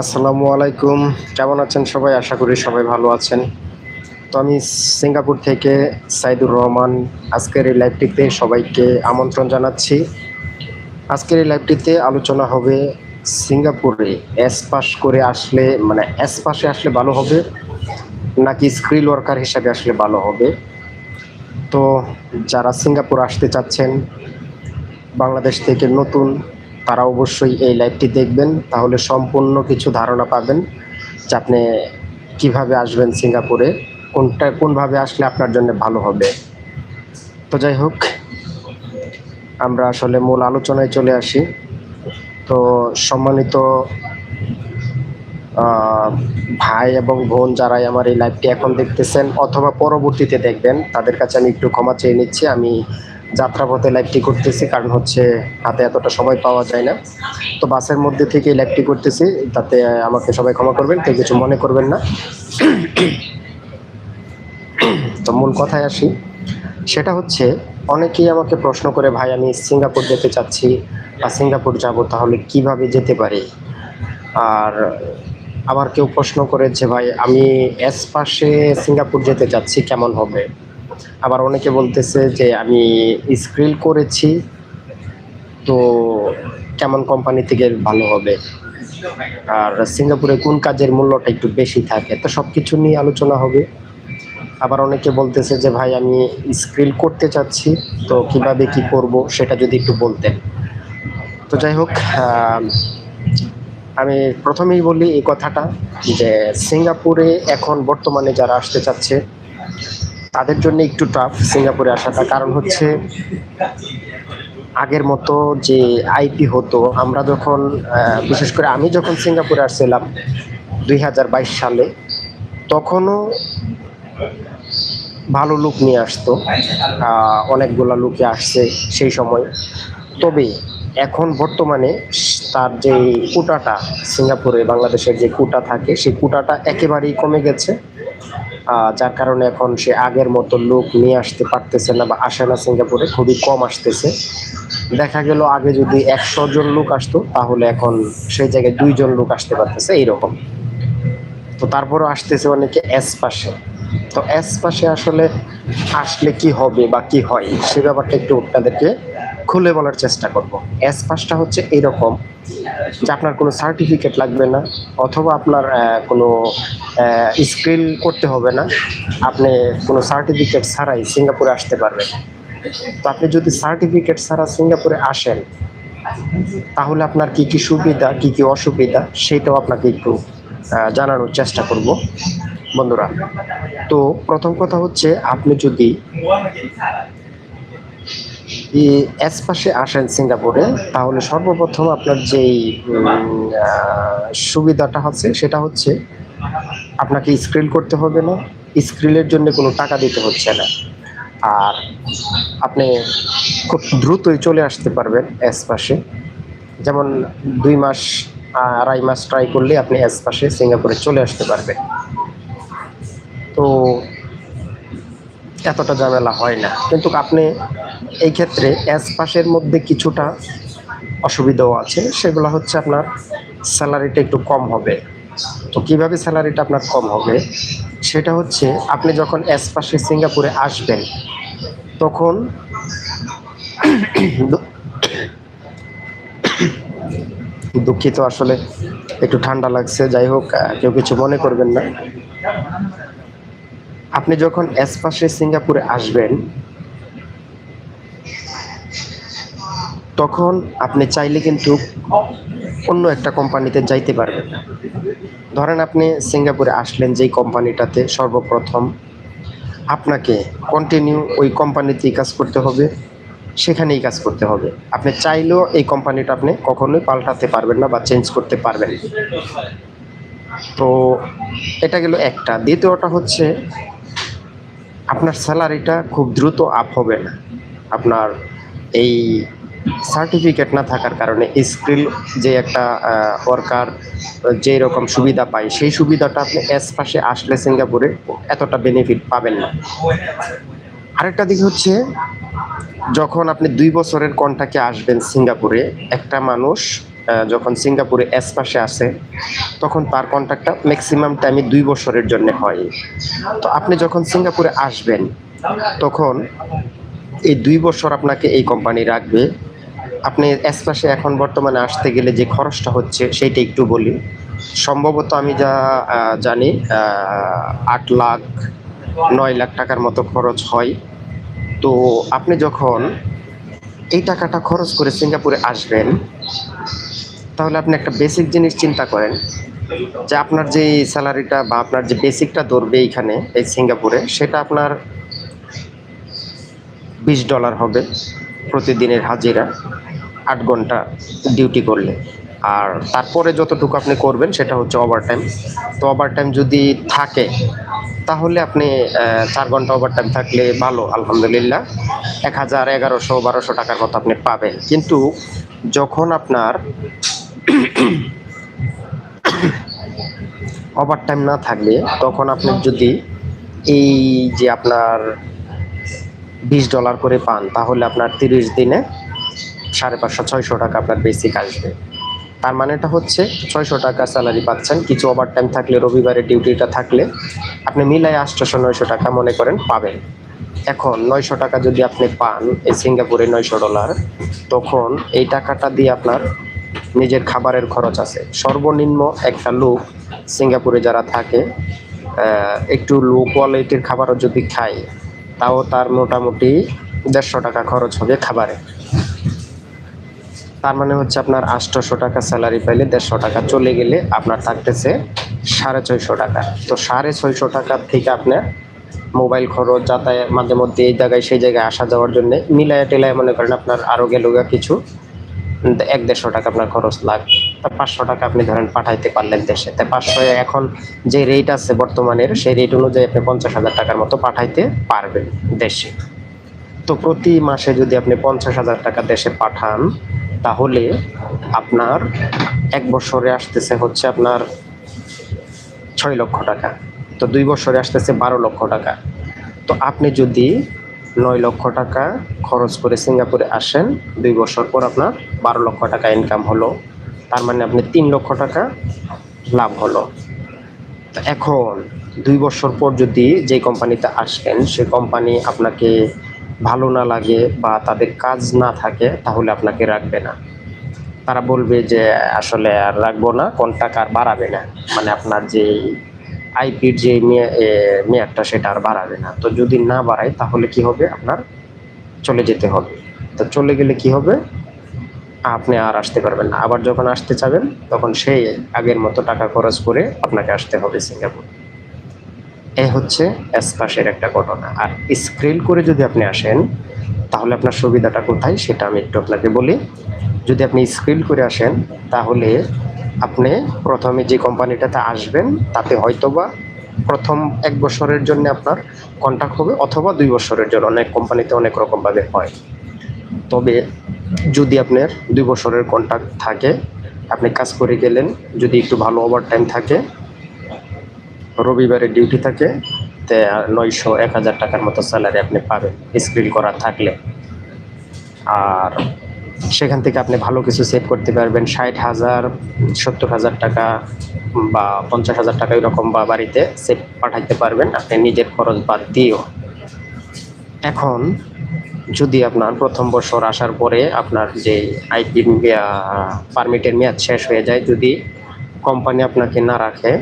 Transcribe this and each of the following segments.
আসসালামু আলাইকুম। কেমন আছেন সবাই? আশা করি সবাই ভালো আছেন। তো আমি সিঙ্গাপুর থেকে সাইদুর রহমান আজকের এই লাইভটিতে সবাইকে আমন্ত্রণ জানাচ্ছি। আজকের এই লাইভটিতে আলোচনা হবে সিঙ্গাপুরে এস পাস করে আসলে মানে এস পাশে আসলে ভালো হবে নাকি স্ক্রিল ওয়ার্কার হিসাবে আসলে ভালো হবে? তো যারা সিঙ্গাপুর আসতে চাচ্ছেন বাংলাদেশ থেকে নতুন, তারা অবশ্যই এই লাইভটি দেখবেন। তাহলে সম্পূর্ণ কিছু ধারণা পাবেন যে আপনি কীভাবে আসবেন সিঙ্গাপুরে, কোনটা, কোনভাবে আসলে আপনার জন্য ভালো হবে। তো যাই হোক, আমরা আসলে মূল আলোচনায় চলে আসি। তো সম্মানিত ভাই এবং বোন যারাই আমার এই লাইভটি এখন দেখতেছেন অথবা পরবর্তীতে দেখবেন, তাদের কাছে আমি একটু ক্ষমা চেয়ে নিচ্ছি। আমি যাত্রাপথে লাইভটি করতেছি, কারণ হচ্ছে হাতে এতটা সময় পাওয়া যায় না। তো বাসের মধ্যে থেকে লাইভটি করতেছি, তাতে আমাকে সবাই ক্ষমা করবেন, কেউ কিছু মনে করবেন না। তো মূল কথায় আসি, সেটা হচ্ছে, অনেকেই আমাকে প্রশ্ন করে, ভাই, আমি সিঙ্গাপুর যেতে চাচ্ছি বা সিঙ্গাপুর যাব, তাহলে কীভাবে যেতে পারি? আর আবার কেউ প্রশ্ন করে যে, ভাই, আমি এস পাশে সিঙ্গাপুর যেতে চাচ্ছি, কেমন হবে? আবার অনেকে বলতেছে যে আমি স্ক্রিল করেছি, তো কেমন কোম্পানি থেকে ভালো হবে? আর সিঙ্গাপুরে কোন কাজের মূল্যটা একটু বেশি থাকে? তো সব কিছু নিয়ে আলোচনা হবে। আবার অনেকে বলতেছে যে, ভাই, আমি স্ক্রিল করতে চাচ্ছি, তো কীভাবে কি করব? সেটা যদি একটু বলতেন। তো যাই হোক আমি প্রথমেই বলি এই কথাটা যে, সিঙ্গাপুরে এখন বর্তমানে যারা আসতে চাচ্ছে তাদের জন্য একটু টাফ সিঙ্গাপুরে আসাটা। কারণ হচ্ছে আগের মতো যে আইপি হতো, আমরা যখন বিশেষ করে আমি যখন সিঙ্গাপুরে আসছিলাম দুই হাজার বাইশ সালে, তখনও ভালো লুক নিয়ে আসতো। অনেকগুলা লুকে আসছে সেই সময়। তবে এখন বর্তমানে তার যে কোটাটা, সিঙ্গাপুরে বাংলাদেশের যে কোটা থাকে, সেই কোটাটা একেবারেই কমে গেছে। যার কারণে এখন সে আগের মতো লোক নিয়ে আসতে পারতেছে না বা আসে না সিঙ্গাপুরে, খুবই কম আসতেছে। দেখা গেল আগে যদি একশো জন লোক আসতো, তাহলে এখন সেই জায়গায় দুইজন লোক আসতে পারতেছে এইরকম। তো তারপরও আসতেছে অনেকে এস পাশে। তো এস পাশে আসলে আসলে কি হবে বা কি হয়, সে ব্যাপারটা একটু আপনাদেরকে খুলে বলার চেষ্টা করব। এস পাসটা হচ্ছে এরকম। যে আপনার কোনো সার্টিফিকেট লাগবে না, অথবা আপনার কোনো স্কিল করতে হবে না। আপনি কোনো সার্টিফিকেট ছাড়াই সিঙ্গাপুরে আসতে পারবেন। তো আপনি যদি সার্টিফিকেট ছাড়া সিঙ্গাপুরে আসেন, তাহলে আপনার কি কি সুবিধা, কি কি অসুবিধা, সেটাও আপনাকে একটু জানানোর চেষ্টা করব। বন্ধুরা, তো প্রথম কথা হচ্ছে, আপনি যদি এস পাশে আসেন সিঙ্গাপুরে, তাহলে সর্বপ্রথম আপনার যেই সুবিধাটা হচ্ছে সেটা হচ্ছে আপনাকে স্ক্রিল করতে হবে না স্ক্রিলের জন্য কোনো টাকা দিতে হচ্ছে না। আর আপনি খুব দ্রুতই চলে আসতে পারবেন এস পাশে যেমন দুই মাস, আড়াই মাস ট্রাই করলে আপনি এস পাশে সিঙ্গাপুরে চলে আসতে পারবেন। তো এতটা ঝামেলা হয় না। কিন্তু আপনি এই ক্ষেত্রে এস পাশের মধ্যে কিছুটা অসুবিধাও আছে। সেগুলো হচ্ছে আপনার স্যালারিটা একটু কম হবে। তো কীভাবে স্যালারিটা আপনার কম হবে? সেটা হচ্ছে আপনি যখন এস পাশে সিঙ্গাপুরে আসবেন, তখন দুঃখিত আসলে, একটু ঠান্ডা লাগছে। যাই হোক কেউ কিছু মনে করবেন না। আপনি যখন এস পাশে সিঙ্গাপুরে আসবেন, তখন আপনি চাইলে কিন্তু অন্য একটা কোম্পানিতে যাইতে পারবেন ধরেন আপনি সিঙ্গাপুরে আসলেন যেই কোম্পানিটাতে সর্বপ্রথম আপনাকে কন্টিনিউ ওই কোম্পানিতেই কাজ করতে হবে, সেখানেই কাজ করতে হবে। আপনি চাইলেও এই কোম্পানিটা আপনি কখনোই পাল্টাতে পারবেন না বা চেঞ্জ করতে পারবেন তো এটা গেল একটা। দ্বিতীয়টা হচ্ছে আপনার স্যালারিটা খুব দ্রুত আপ হবে না। আপনার এই সার্টিফিকেট না থাকার কারণে স্কিল যে একটা ওয়ার্কার যে রকম সুবিধা পায়, সেই সুবিধাটা আপনি এস পাশে আসলে সিঙ্গাপুরে এতটা বেনিফিট পাবেন না। আরেকটা দিক হচ্ছে, যখন আপনি দুই বছরের কন্টাকে আসবেন সিঙ্গাপুরে, একটা মানুষ যখন সিঙ্গাপুরে এস পাশে আসে তখন তার কন্ট্রাক্টটা ম্যাক্সিমাম টাইমে দুই বছরের জন্য হয়। তো আপনি যখন সিঙ্গাপুরে আসবেন, তখন এই দুই বছর আপনাকে এই কোম্পানি রাখবে। আপনি এস পাশে এখন বর্তমানে আসতে গেলে যে খরচটা হচ্ছে, সেইটা একটু বলি। সম্ভবত আমি যা জানি আট লাখ, নয় লাখ টাকার মতো খরচ হয়। তো আপনি যখন এই টাকাটা খরচ করে সিঙ্গাপুরে আসবেন তাহলে আপনি একটা বেসিক জিনিস চিন্তা করেন, যে আপনার যে স্যালারিটা বা আপনার যে বেসিকটা ধরবে এইখানে, এই সিঙ্গাপুরে, সেটা আপনার বিশ ডলার হবে প্রতিদিনের হাজিরা, আট ঘণ্টা ডিউটি করলে। আর তারপরে যতটুকু আপনি করবেন, সেটা হচ্ছে ওভার টাইম তো ওভার টাইম যদি থাকে, তাহলে আপনি চার ঘণ্টা ওভার টাইম থাকলে ভালো, আলহামদুলিল্লাহ। এক হাজার এগারোশো বারোশো টাকার মতো আপনি পাবেন। কিন্তু যখন আপনার ওভার টাইম না থাকলে তখন আপনি যদি এই যে আপনার বিশ ডলার করে পান, তাহলে আপনার তিরিশ দিনে সাড়ে পাঁচশো, ছয়শো টাকা আপনার বেসিক আসবে। তার মানেটা হচ্ছে ছয়শো টাকা স্যালারি পাচ্ছেন, কিছু ওভার টাইম থাকলে, রবিবারে ডিউটিটা থাকলে আপনি মিলাই আটশোশো নয়শো টাকা মনে করেন পাবেন। এখন নয়শো টাকা যদি আপনি পান, এই সিঙ্গাপুরে নয়শো ডলার তখন এই টাকাটা দিয়ে আপনার নিজের খাবারের খরচ আছে। সর্বনিম্ন একটা লোক সিঙ্গাপুরে যারা থাকে একটু লো কোয়ালিটির খাবারও যদি খায়, তাও তার মোটামুটি দেড়শো টাকা খরচ হবে খাবারে। তার মানে হচ্ছে আপনার আটশোশো টাকা স্যালারি পাইলে দেড়শো টাকা চলে গেলে আপনার থাকতেছে সাড়ে ছয়শো টাকা। তো সাড়ে ছয়শো টাকার থেকে আপনার মোবাইল খরচ, যাতায়াত মাঝে মধ্যে এই জায়গায় সেই জায়গায় আসা যাওয়ার জন্য মিলায়া টেলায় মনে করেন আপনার আরও গেল কিছু এক দেড়শো টাকা আপনার খরচ লাগবে। তা পাঁচশো টাকা আপনি ধরেন পাঠাইতে পারলেন দেশে। তাই পাঁচশো এখন যে রেট আছে বর্তমানের, সেই রেট অনুযায়ী আপনি পঞ্চাশ হাজার টাকার মতো পাঠাইতে পারবেন দেশে। তো প্রতি মাসে যদি আপনি পঞ্চাশ হাজার টাকা দেশে পাঠান, তাহলে আপনার এক বছরে আসতেছে হচ্ছে আপনার ছয় লক্ষ টাকা। তো দুই বছরে আসতেছে বারো লক্ষ টাকা। তো আপনি যদি নয় লক্ষ টাকা খরচ করে সিঙ্গাপুরে আসেন। দুই বছর পর আপনার বারো লক্ষ টাকা ইনকাম হলো। তার মানে আপনি তিন লক্ষ টাকা লাভ হলো। এখন দুই বছর পর যদি যে কোম্পানিতে আসেন, সে কোম্পানি আপনাকে ভালো না লাগে বা তাদের কাজ না থাকে, তাহলে আপনাকে রাখবে না। তারা বলবে যে আসলে আর রাখব না, কোন টাকা আর বাড়াবে না। মানে আপনার যে আইপির যে মেয়া- মেয়াদটা সেটা আর বাড়াবে না। তো যদি না বাড়ায়, তাহলে কি হবে? আপনার চলে যেতে হবে। তো চলে গেলে কি হবে? আপনি আর আসতে পারবেন না। আবার যখন আসতে চাবেন, তখন সেই আগের মতো টাকা খরচ করে আপনাকে আসতে হবে সিঙ্গাপুর। এ হচ্ছে এসপাসের একটা ঘটনা। আর স্ক্রিল করে যদি আপনি আসেন, তাহলে আপনার সুবিধাটা কোথায়? সেটা আমি একটু আপনাকে বলি। যদি আপনি স্ক্রিল করে আসেন, তাহলে আপনি প্রথমে যে কোম্পানিটাতে আসবেন, তাতে হয়তোবা প্রথম এক বছরের জন্য আপনার কন্ট্যাক্ট হবে অথবা দুই বছরের জন্য, অনেক কোম্পানিতে অনেক রকমভাবে হয়। তবে যদি আপনার দুই বছরের কন্ট্যাক্ট থাকে, আপনি কাজ করে গেলেন, যদি একটু ভালো ওভার টাইম থাকে, রবিবারে ডিউটি থাকে, তে নয়শো এক হাজার টাকার মতো স্যালারি আপনি পাবেন স্ক্রিন করা থাকলে। আর সেখান থেকে আপনি ভালো কিছু সেভ করতে পারবেন। ষাট হাজার, সত্তর হাজার টাকা বা পঞ্চাশ হাজার টাকা এরকম বা বাড়িতে সেভ পাঠাইতে পারবেন। আপনি নিজের খরচ বাদ দিয়েও। এখন যদি আপনার প্রথম বছর আসার পরে আপনার যে আইপি পারমিটের মেয়াদ শেষ হয়ে যায়, যদি কোম্পানি আপনাকে না রাখে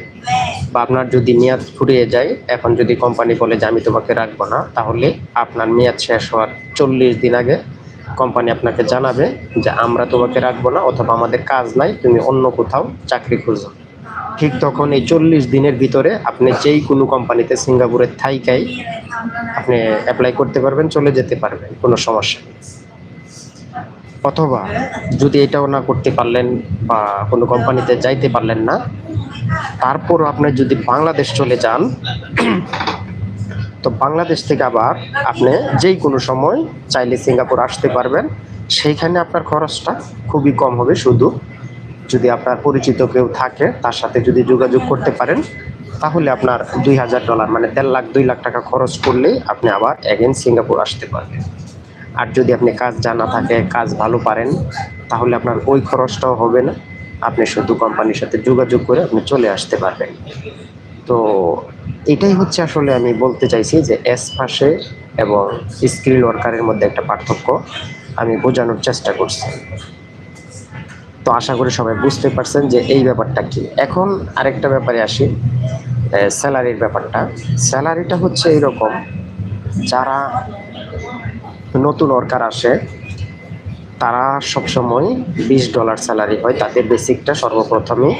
বা আপনার যদি মেয়াদ ফুরিয়ে যায়, এখন যদি কোম্পানি বলে যে আমি তোমাকে রাখব না, তাহলে আপনার মেয়াদ শেষ হওয়ার চল্লিশ দিন আগে কোম্পানি আপনাকে জানাবে যে আমরা তোমাকে রাখব না অথবা আমাদের কাজ নাই, তুমি অন্য কোথাও চাকরি খুঁজো। ঠিক তখন এই চল্লিশ দিনের ভিতরে আপনি যেই কোনো কোম্পানিতে সিঙ্গাপুরের থাইকাই আপনি অ্যাপ্লাই করতে পারবেন, চলে যেতে পারবেন, কোনো সমস্যা অথবা যদি এটাও না করতে পারলেন বা কোনো কোম্পানিতে যাইতে পারলেন না, তারপরও আপনি যদি বাংলাদেশ চলে যান তো বাংলাদেশ থেকে আবার আপনি যেই কোনো সময় চাইলে সিঙ্গাপুর আসতে পারবেন। সেইখানে আপনার খরচটা খুবই কম হবে শুধু। যদি আপনার পরিচিত কেউ থাকে, তার সাথে যদি যোগাযোগ করতে পারেন, তাহলে আপনার দুই হাজার ডলার মানে দেড় লাখ, দুই লাখ টাকা খরচ করলেই আপনি আবার এগেন সিঙ্গাপুর আসতে পারবেন। আর যদি আপনি কাজ জানা থাকে, কাজ ভালো পারেন, তাহলে আপনার ওই খরচটাও হবে না। আপনি শুধু কোম্পানির সাথে যোগাযোগ করে আপনি চলে আসতে পারবেন। তো এটাই হচ্ছে আসলে আমি বলতে চাইছি যে এস পাশে এবং স্কিল ওয়ার্কারের মধ্যে একটা পার্থক্য আমি বোঝানোর চেষ্টা করছি। তো আশা করি সবাই বুঝতে পারছেন যে এই ব্যাপারটা কি। এখন আরেকটা ব্যাপারে আসি স্যালারির ব্যাপারটা। স্যালারিটা হচ্ছে এইরকম, যারা নতুন ওয়ার্কার আসে, তারা সবসময় বিশ ডলার স্যালারি হয়, তাদের বেসিকটা সর্বপ্রথমে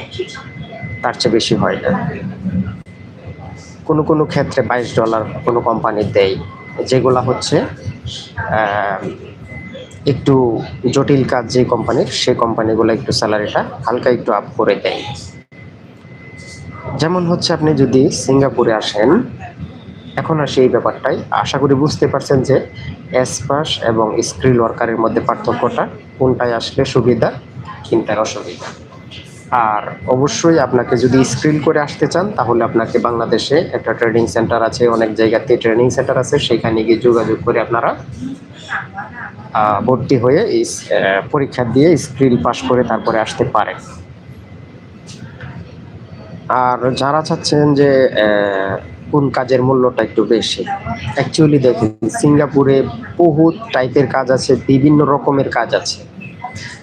তার চেয়ে বেশি হয় না। কোনো কোনো ক্ষেত্রে বাইশ ডলার কোনো কোম্পানি দেয়। যেগুলা হচ্ছে একটু জটিল কাজ যে কোম্পানির সেই কোম্পানিগুলো একটু স্যালারিটা হালকা একটু আপ করে দেয়। যেমন হচ্ছে আপনি যদি সিঙ্গাপুরে আসেন, এখন আসি এই ব্যাপারটাই। আশা করি বুঝতে পারছেন যে এসপাস এবং স্ক্রিল ওয়ার্কারের মধ্যে পার্থক্যটা, কোনটায় আসলে সুবিধা কোনটায় অসুবিধা আর অবশ্যই আপনাকে যদি স্ক্রিল করে আসতে চান, তাহলে আপনাকে বাংলাদেশে একটা ট্রেনিং সেন্টার আছে, অনেক জায়গাতে ট্রেনিং সেন্টার আছে, সেখানে গিয়ে যোগাযোগ করে আপনারা ভর্তি হয়ে পরীক্ষা দিয়ে স্ক্রিল পাস করে তারপরে আসতে পারেন। আর যারা চাচ্ছেন যে কোন কাজের মূল্যটা একটু বেশি অ্যাকচুয়ালি দেখেন, সিঙ্গাপুরে বহুত টাইপের কাজ আছে, বিভিন্ন রকমের কাজ আছে।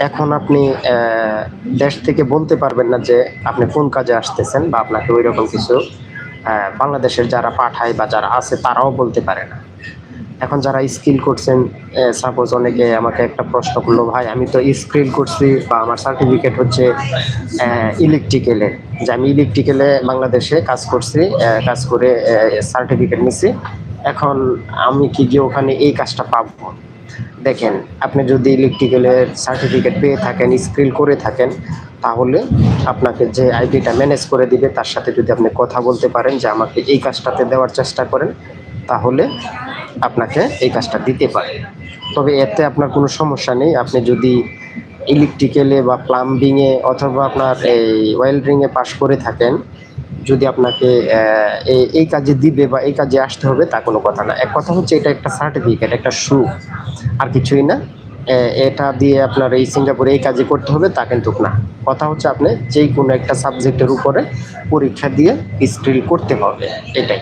এখন আপনি দেশ থেকে বলতে পারবেন না যে আপনি কোন কাজে আসতেছেন বা আপনাকে ওই রকম কিছু বাংলাদেশের যারা পাঠায় বা যারা আছে তারাও বলতে পারে না। এখন যারা স্কিল করছেন সাপোজ অনেকে আমাকে একটা প্রশ্ন করল, ভাই, আমি তো স্কিল করছি বা আমার সার্টিফিকেট হচ্ছে ইলেকট্রিক্যালে যে আমি ইলেকট্রিক্যালে বাংলাদেশে কাজ করছি কাজ করে সার্টিফিকেট নিছি। এখন আমি কি গিয়ে ওখানে এই কাজটা পাবো? দেখেন, আপনি যদি ইলেকট্রিক্যালের সার্টিফিকেট পেয়ে থাকেন স্ক্রিল করে থাকেন, তাহলে আপনাকে যে আইডিটা ম্যানেজ করে দিবে, তার সাথে যদি আপনি কথা বলতে পারেন যে আমাকে এই কাজটাতে দেওয়ার চেষ্টা করেন, তাহলে আপনাকে এই কাজটা দিতে পারে। তবে এতে আপনার কোনো সমস্যা নেই। আপনি যদি ইলেকট্রিক্যালে বা প্লাম্বিংয়ে অথবা আপনার এই ওয়েল্ডিংয়ে পাশ করে থাকেন যদি আপনাকে এই- কাজে দিবে বা এই কাজে আসতে হবে, তা কোনো কথা না। এক কথা হচ্ছে এটা একটা সার্টিফিকেট একটা শু আর কিছুই না। এটা দিয়ে আপনার এই সিঙ্গাপুরে এই কাজে করতে হবে, তা কিন্তু না। কথা হচ্ছে আপনি যেই কোনো একটা সাবজেক্টের উপরে পরীক্ষা দিয়ে স্কিল করতে হবে, এটাই।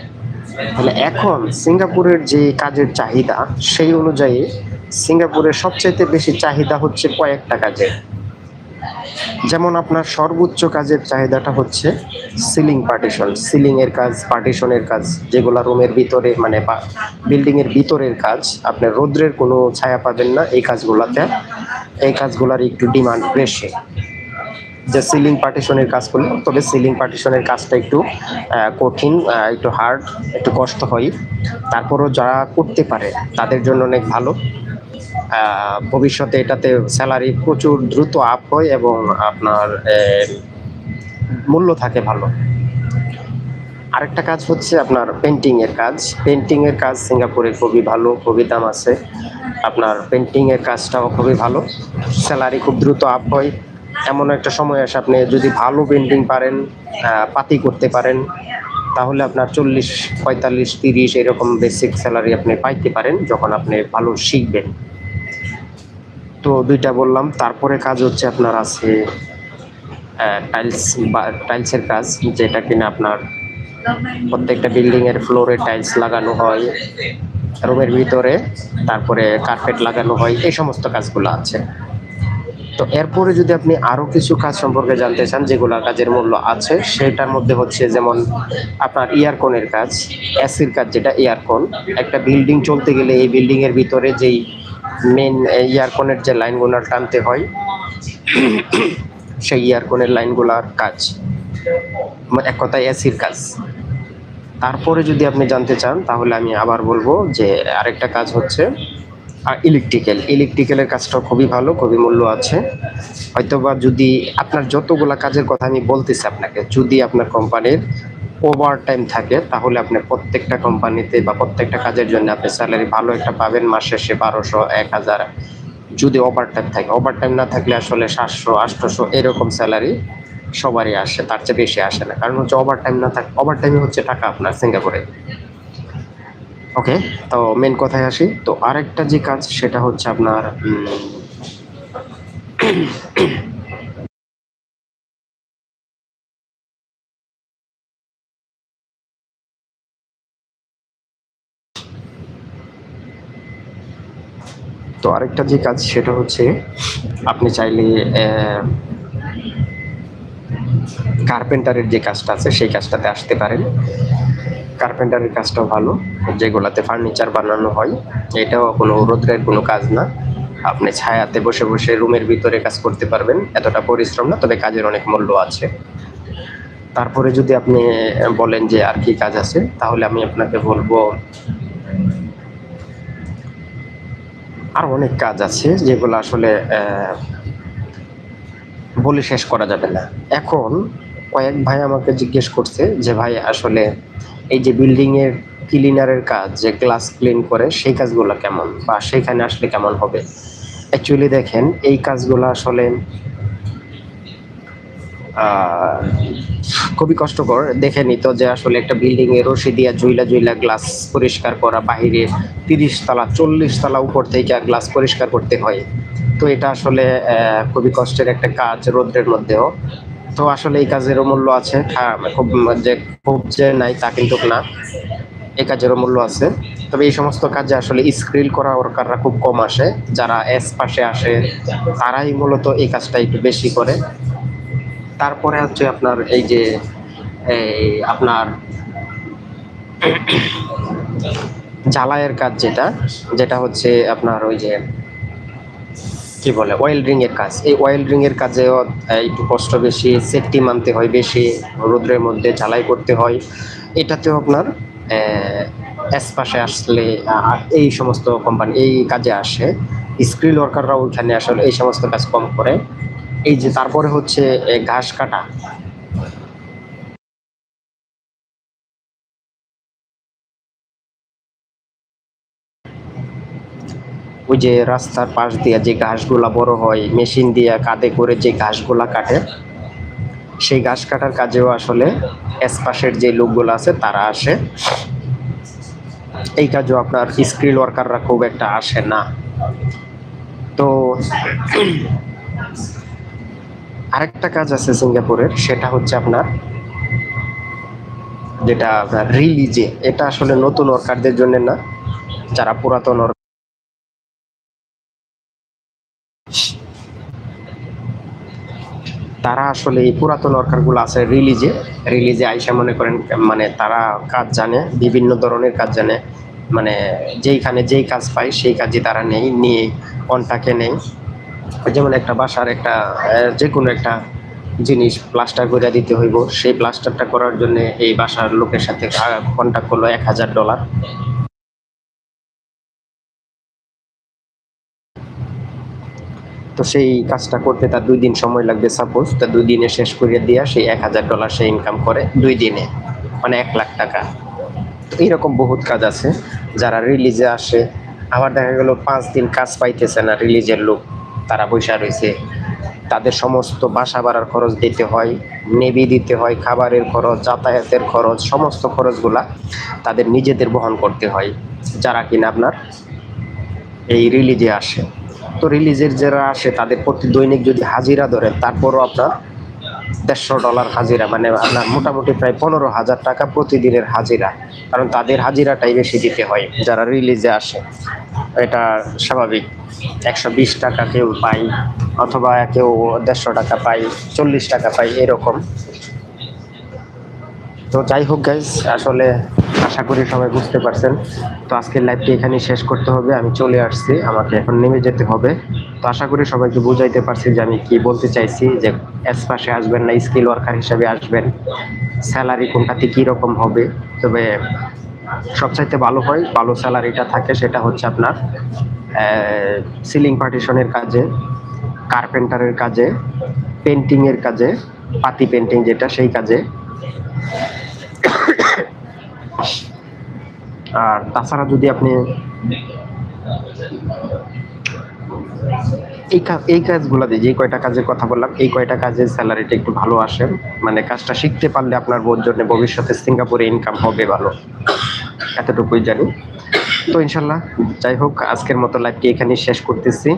তাহলে এখন সিঙ্গাপুরের যে কাজের চাহিদা, সেই অনুযায়ী সিঙ্গাপুরের সবচাইতে বেশি চাহিদা হচ্ছে কয়েকটা কাজের। যেমন আপনার সর্বোচ্চ কাজের চাহিদাটা হচ্ছে সিলিং পার্টিশন সিলিং এর কাজ, পার্টিশনের কাজ, যেগুলা রুমের ভিতরে মানে বিল্ডিং এর ভিতরের কাজ আপনার রৌদ্রের কোনো ছায়া পাবেন না এই কাজগুলাতে। এই কাজগুলার একটু ডিমান্ড বেশি। যে সিলিং পার্টিশনের কাজ করলে, তবে সিলিং পার্টিশনের কাজটা একটু কঠিন একটু হার্ড, একটু কষ্ট হয়। তারপরও যারা করতে পারে, তাদের জন্য অনেক ভালো। ভবিষ্যতে এটাতে স্যালারি প্রচুর দ্রুত আপ হয় এবং আপনার মূল্য থাকে ভালো। আরেকটা কাজ হচ্ছে আপনার পেন্টিং এর কাজ। পেন্টিং এর কাজ সিঙ্গাপুরে খুবই ভালো, খুবই দাম আছে। আপনার পেন্টিং এর কাজটাও খুবই ভালো। স্যালারি খুব দ্রুত আপ হয়। এমন একটা সময় আসে আপনি যদি ভালো পেন্টিং পারেন পাতি করতে পারেন, তাহলে আপনার চল্লিশ, পঁয়তাল্লিশ, তিরিশ এরকম বেসিক স্যালারি আপনি পাইতে পারেন, যখন আপনি ভালো শিখবেন। তো দুইটা বললাম। তারপরে কাজ হচ্ছে আপনার আছে টাইলস বা টাইলসের কাজ, যেটা কিনা আপনার প্রত্যেকটা বিল্ডিং এর ফ্লোরে টাইলস লাগানো হয়, রুমের ভিতরে, তারপরে কার্পেট লাগানো হয়, এই সমস্ত কাজগুলো আছে। তো এরপরে যদি আপনি আরও কিছু কাজ সম্পর্কে জানতে চান, যেগুলো কাজের মূল্য আছে, সেটার মধ্যে হচ্ছে যেমন আপনার ইয়ারকনের কাজ এসির কাজ যেটা ইয়ারকন একটা বিল্ডিং চলতে গেলে এই বিল্ডিং এর ভিতরে যেই মেন ইয়ারকনের যে লাইনগুলো টানতে হয়, সেই ইয়ারকনের লাইনগুলার কাজ। এক কথায় এসির কাজ। তারপরে যদি আপনি জানতে চান, তাহলে আমি আবার বলব যে আরেকটা কাজ হচ্ছে আর ইলেকট্রিক্যাল ইলেকট্রিক্যালের কাজটা খুবই ভালো, খুবই মূল্য আছে। হয়তোবা যদি আপনার যতগুলা কাজের কথা আমি বলতেছি আপনাকে, যদি আপনার কোম্পানির ওভার টাইম থাকে, তাহলে আপনি প্রত্যেকটা কোম্পানিতে বা প্রত্যেকটা কাজের জন্য আপনি স্যালারি ভালো একটা পাবেন মাস শেষে বারোশো, এক হাজার যদি ওভার টাইম থাকে। ওভার টাইম না থাকলে আসলে সাতশো, আটশোশো এরকম স্যালারি সবারই আসে, তার চেয়ে বেশি আসে না। কারণ হচ্ছে ওভার টাইম না থাকে ওভার টাইমে হচ্ছে টাকা আপনার সিঙ্গাপুরে ওকে তো মেন কথায় আসি। তো আরেকটা যে কাজ, সেটা হচ্ছে আপনার তো আরেকটা যে কাজ, সেটা হচ্ছে আপনি চাইলে কার্পেন্টারের যে কাজটা আছে, সেই কাজটাতে আসতে পারেন। কার্পেন্টারের কাজটাও ভালো, যেগুলাতে ফার্নিচার বানানো হয়। এটাও কোনো রোদ্রের কোনো কাজ না। আপনি ছায়াতে বসে বসে রুমের ভিতরে কাজ করতে পারবেন। এতটা পরিশ্রম না, তবে কাজের অনেক মূল্য আছে। তারপরে যদি আপনি বলেন যে আর কি কাজ আছে, তাহলে আমি আপনাকে বলব আর অনেক কাজ আছে যেগুলো আসলে বলে শেষ করা যাবে না। এখন কয়েক ভাই আমাকে জিজ্ঞেস করছে যে, ভাই, আসলে এই যে বিল্ডিংয়ের ক্লিনারের কাজ, যে গ্লাস ক্লিন করে, সেই কাজগুলো কেমন? বা সেখানে আসলে কেমন হবে? অ্যাকচুয়ালি দেখেন, এই কাজগুলো আসলে খুবই কষ্টকর। দেখে নিত যে আসলে একটা বিল্ডিং এর রশি দিয়া জুইলা জুইলা গ্লাস পরিষ্কার করা বাহিরে তিরিশ তলা চল্লিশ তলা উপর থেকে গ্লাস পরিষ্কার করতে হয়। তো এটা আসলে খুবই কষ্টের একটা কাজ রোদ্রের মধ্যেও। তো আসলে এই কাজেরও মূল্য আছে। হ্যাঁ, খুব যে খুব যে নাই তা কিন্তু না। এই কাজেরও মূল্য আছে। তবে এই সমস্ত কাজে আসলে স্ক্রিল করা ওয়ার্কাররা খুব কম আসে। যারা এস পাশে আসে তারাই মূলত এই কাজটা একটু বেশি করে। তারপরে হচ্ছে আপনার এই যে, এই আপনার জ্বালায়ের কাজ যেটা যেটা হচ্ছে আপনার ওই যে, কি বলে ওয়েল্ডিং এর কাজ। এই ওয়েল্ডিং এর কাজেও একটু কষ্ট বেশি সেফটি মানতে হয় বেশি, রোদ্রের মধ্যে ঝালাই করতে হয়। এটাতেও আপনার পাশে আসলে এই সমস্ত কোম্পানি এই কাজে আসে। স্ক্রিল ওয়ার্কাররা ওইখানে আসলে এই সমস্ত কাজ কম করে। এই যে তারপরে হচ্ছে ঘাস কাটা। ওই যে রাস্তার পাশ দিয়ে যে ঘাসগুলা বড় হয়, মেশিন দিয়ে কাঁধে করে যে ঘাসগুলা কাটে, সেই ঘাস কাটার কাজেও আসলে এসপাশের যে লোকগুলো আছে, তারা আসে। এই কাজেও আপনার স্ক্রিল ওয়ার্কাররা খুব একটা আসে না। তো আরেকটা কাজ আছে সিঙ্গাপুরের, সেটা হচ্ছে আপনার যেটা আপনার রিলিজে, এটা আসলে নতুন ওয়ার্কারদের জন্য না, যারা পুরাতন তারা আসলে এই পুরাতন ওয়ার্কারগুলো আছে রিলিজে রিলিজে আইসা মনে করেন মানে তারা কাজ জানে, বিভিন্ন ধরনের কাজ জানে মানে যেইখানে যেই কাজ পায় সেই কাজই তারা নেই নিয়ে কন্টাকে নেই যেমন একটা বাসার একটা যে কোনো একটা জিনিস প্লাস্টার করে দিতে হইব। সেই প্লাস্টারটা করার জন্য এই বাসার লোকের সাথে কন্ট্যাক্ট করল এক হাজার ডলার তো সেই কাজটা করতে তার দুই দিন সময় লাগবে সাপোজ তা দুই দিনে শেষ করে দিয়া সেই এক হাজার ডলার সে ইনকাম করে দুই দিনে মানে এক লাখ টাকা। তো এইরকম বহুত কাজ আছে। যারা রিলিজে আসে, আবার দেখা গেল পাঁচ দিন কাজ পাইতেছে না রিলিজের লোক। তারা বৈশা রয়েছে। তাদের সমস্ত বাসা ভাড়ার খরচ দিতে হয়, নেবি দিতে হয়, খাবারের খরচ, যাতায়াতের খরচ, সমস্ত খরচগুলা তাদের নিজেদের বহন করতে হয়। যারা কিনা আপনার এই রিলিজে আসে। তো রিলিজের যারা আসে, তাদের প্রতি দৈনিক যদি হাজিরা ধরেন তারপরও আপনার দেড়শো ডলার হাজিরা মানে আপনার মোটামুটি প্রায় পনেরো হাজার টাকা প্রতিদিনের হাজিরা। কারণ তাদের হাজিরাটাই বেশি দিতে হয়, যারা রিলিজে আসে। এটা স্বাভাবিক। একশো বিশ টাকা কেউ পাই অথবা কেউ দেড়শো টাকা পাই চল্লিশ টাকা পাই এরকম। তো যাই হোক গাইজ আসলে আশা করি সবাই বুঝতে পারছেন। তো আজকের লাইভটি এখানে শেষ করতে হবে, আমি চলে আসছি, আমাকে এখন নেমে যেতে হবে। তো আশা করি সবাইকে বুঝাইতে পারছি যে আমি কি বলতে চাইছি, যে এস পাশে আসবেন না স্কিল ওয়ার্কার হিসেবে আসবেন স্যালারি কোনটাতে কী রকম হবে। তবে সবচাইতে ভালো হয়, ভালো স্যালারিটা থাকে সেটা হচ্ছে আপনার সিলিং পার্টিশনের কাজে, কার্পেন্টারের কাজে, পেন্টিংয়ের কাজে, পাতি পেন্টিং যেটা সেই কাজে। আর তাছাড়া যদি আপনি এই কাজ এই কাজগুলোতে যে কয়টা কাজের কথা বললাম, এই কয়টা কাজের স্যালারিটা একটু ভালো আসে। মানে কাজটা শিখতে পারলে আপনার বোর জন্য ভবিষ্যতে সিঙ্গাপুরে ইনকাম হবে ভালো। এতটুকুই জানি। তো ইনশাল্লাহ, যাই হোক, আজকের মতো লাইভটি এখানেই শেষ করতেছি।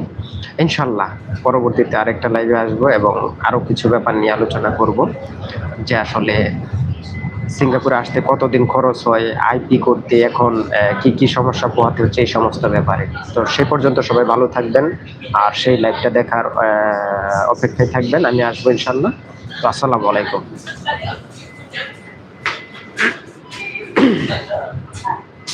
ইনশাল্লাহ, পরবর্তীতে আরেকটা লাইভে আসব এবং আরও কিছু ব্যাপার নিয়ে আলোচনা করব। যে আসলে সিঙ্গাপুরে আসতে কতদিন খরচ হয় আইপি করতে এখন কি কি সমস্যা পোহাতে হচ্ছে, এই সমস্ত ব্যাপারে। তো সে পর্যন্ত সবাই ভালো থাকবেন আর সেই লাইভটা দেখার অপেক্ষায় থাকবেন। আমি আসব ইনশাল্লাহ। তো আসসালামু আলাইকুম।